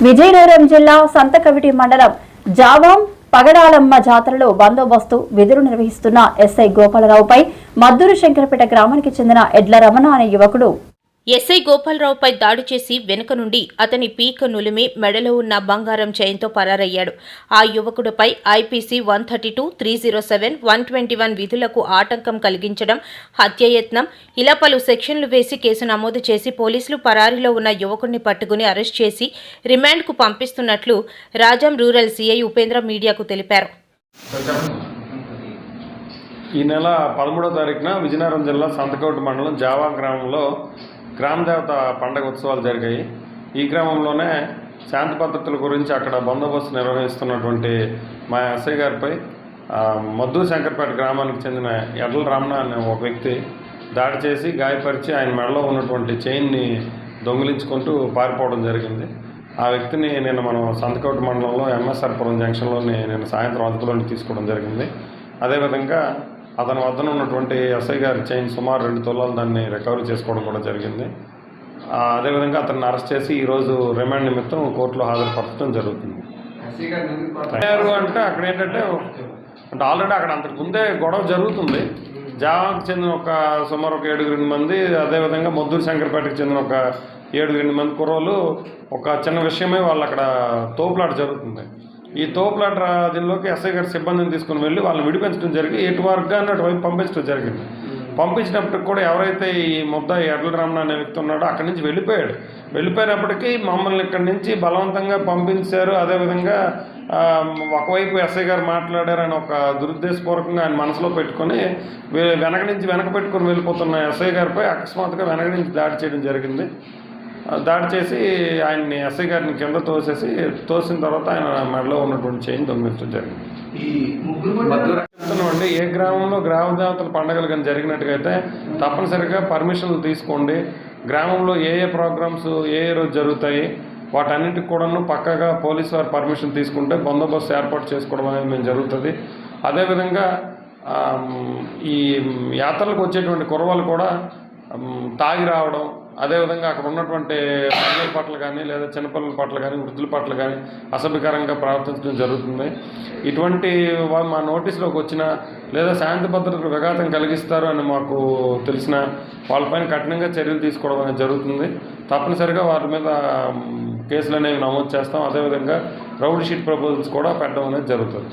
విజయనగరం జిల్లా సంతకవిటి మండలం జావం పగడాలమ్మ జాతరలో బందోబస్తు విధులు నిర్వహిస్తున్న ఎస్ఐ గోపాలరావుపై మద్దూరు శంకరపేట గ్రామానికి చెందిన ఎడ్ల రమణ అనే యువకుడు ఎస్ఐ గోపాలరావుపై దాడి చేసి వెనుక నుండి అతని పీక నులిమి మెడలో ఉన్న బంగారం చైన్తో పరారయ్యాడు. ఆ యువకుడిపై IPC one thirty two three zero seven one twenty one విధులకు ఆటంకం కలిగించడం హత్యయత్నం ఇలా పలు సెక్షన్లు వేసి కేసు నమోదు చేసి పోలీసులు పరారీలో ఉన్న యువకుడిని పట్టుకుని అరెస్ట్ చేసి రిమాండ్కు పంపిస్తున్నట్లు రాజం రూరల్ సీఐ ఉపేంద్ర మీడియాకు తెలిపారు. ఈ నెల పదమూడో తారీఖున విజయనగరం జిల్లా సంతకోట మండలం జావా గ్రామంలో గ్రామ దేవత పండగ ఉత్సవాలు జరిగాయి. ఈ గ్రామంలోనే శాంతి భద్రతల గురించి అక్కడ బందోబస్తు నిర్వహిస్తున్నటువంటి మా ఎస్ఐ గారిపై ఆ, శంకర్పేట గ్రామానికి చెందిన ఎడ్ల రామణ అనే ఒక వ్యక్తి దాడి చేసి గాయపరిచి ఆయన మెడలో ఉన్నటువంటి చైన్ని దొంగిలించుకుంటూ పారిపోవడం జరిగింది. ఆ వ్యక్తిని నేను మనం సంతకోట మండలంలో ఎంఎస్ఆర్పురం జంక్షన్లోని నేను సాయంత్రం అదుపులోని తీసుకోవడం జరిగింది. అదేవిధంగా అతని వద్దన ఉన్నటువంటి ఎస్ఐ గారి చైన్ సుమారు రెండు తులాలు దాన్ని రికవరీ చేసుకోవడం కూడా జరిగింది. అదేవిధంగా అతన్ని అరెస్ట్ చేసి ఈరోజు రిమాండ్ నిమిత్తం కోర్టులో హాజరుపరచడం జరుగుతుంది. అయ్యారు అంటే అక్కడ ఏంటంటే అంటే ఆల్రెడీ అక్కడ అంతకు ముందే గొడవ జరుగుతుంది. జావాకు చెందిన ఒక సుమారు ఒక ఏడుగురు ఎనిమిది మంది అదేవిధంగా మొద్దూరు శంకరపేటకు చెందిన ఒక ఏడుగురు ఎనిమిది మంది కుర్రోళ్ళు ఒక చిన్న విషయమే వాళ్ళు అక్కడ తోపులాట జరుగుతుంది. ఈ తోపులాట రా- దీనిలోకి ఎస్ఐ గారి సిబ్బందిని తీసుకుని వెళ్ళి వాళ్ళని విడిపించడం జరిగి ఎటు వర్గాన్ని అటువైపు పంపించడం జరిగింది. పంపించినప్పటికి కూడా ఎవరైతే ఈ ముద్ద ఎడ్ల రమణ అనే వ్యక్తి ఉన్నాడో అక్కడి నుంచి వెళ్ళిపోయాడు. వెళ్ళిపోయినప్పటికీ మమ్మల్ని ఇక్కడి నుంచి బలవంతంగా పంపించారు. అదేవిధంగా ఒకవైపు ఎస్ఐ గారు మాట్లాడారని ఒక దురుద్దేశపూర్వకంగా ఆయన మనసులో పెట్టుకొని వెనక నుంచి వెనక పెట్టుకొని వెళ్ళిపోతున్న ఎస్ఐ గారిపై అకస్మాత్తుగా వెనక నుంచి దాడి చేయడం జరిగింది. దాడి చేసి ఆయన్ని ఎస్ఐ గారిని కింద తోసేసి తోసిన తర్వాత ఆయన మెడలో ఉన్నటువంటి చైన్ దొంగిలించడం జరిగింది. చెప్తున్నామండి ఏ గ్రామంలో గ్రామ దేవతల పండుగలు కానీ జరిగినట్టుగా అయితే తప్పనిసరిగా పర్మిషన్లు తీసుకోండి. గ్రామంలో ఏ ఏ ప్రోగ్రామ్స్ ఏ ఏ రోజు జరుగుతాయి వాటన్నిటికి కూడాను పక్కగా పోలీస్ వారి పర్మిషన్ తీసుకుంటే బందోబస్తు ఏర్పాటు చేసుకోవడం అనేది మేము జరుగుతుంది. అదేవిధంగా ఈ యాత్రలకు వచ్చేటువంటి కురవాళ్ళు కూడా తాగి రావడం అదేవిధంగా అక్కడ ఉన్నటువంటి మహిళల పాటలు కానీ లేదా చిన్నపిల్లల పాటలు కానీ వృద్ధుల పాటలు కానీ అసభ్యకరంగా ప్రవర్తించడం జరుగుతుంది. ఇటువంటి మా నోటీసులోకి వచ్చిన లేదా శాంతి భద్రతకు విఘాతం కలిగిస్తారు అని మాకు తెలిసిన వాళ్ళపైన కఠినంగా చర్యలు తీసుకోవడం అనేది జరుగుతుంది. తప్పనిసరిగా వారి మీద కేసులు అనేవి నమోదు చేస్తాం. అదేవిధంగా రౌడ్ షీట్ ప్రపోజల్స్ కూడా పెట్టడం అనేది జరుగుతుంది.